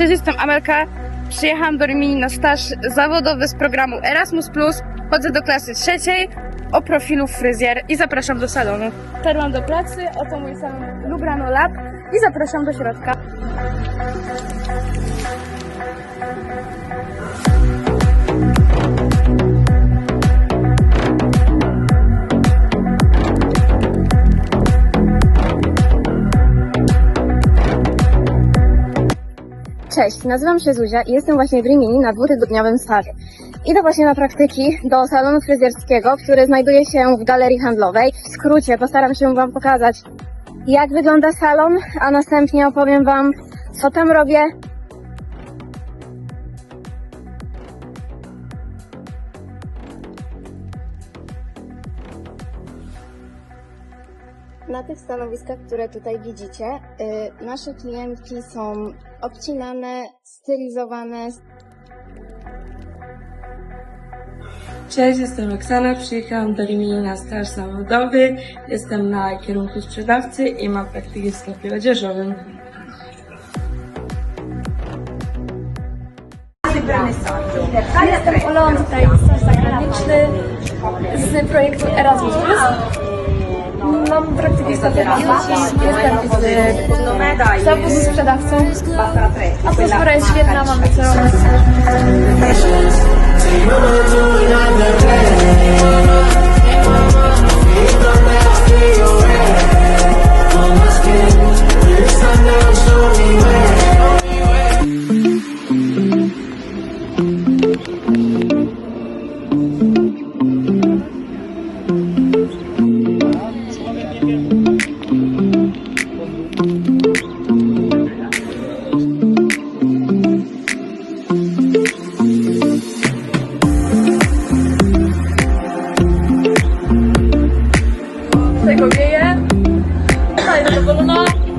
Cześć, jestem Amelka. Przyjechałam do Rimini na staż zawodowy z programu Erasmus+. Chodzę do klasy trzeciej o profilu fryzjer i zapraszam do salonu. Wtarłam do pracy, oto mój salon Lubrano Lab i zapraszam do środka. Cześć, nazywam się Zuzia i jestem właśnie w Rimini na dwutygodniowym stażu. Idę właśnie na praktyki do salonu fryzjerskiego, który znajduje się w galerii handlowej. W skrócie postaram się Wam pokazać, jak wygląda salon, a następnie opowiem Wam, co tam robię. Na tych stanowiskach, które tutaj widzicie, y, nasze klientki są obcinane, stylizowane, Cześć, jestem Oksana, przyjechałam do Rimini na staż zawodowy. Jestem na kierunku sprzedawcy i mam praktykę w sklepie odzieżowym. Jestem Olą, tutaj staż zagraniczny z projektu Erasmus+. Mam praktykę stacjonarności, jestem z zawodu sprzedawcą. Atmosfera jest świetna, mamy całą Sei com quem é? Tá indo pra Vila Nova.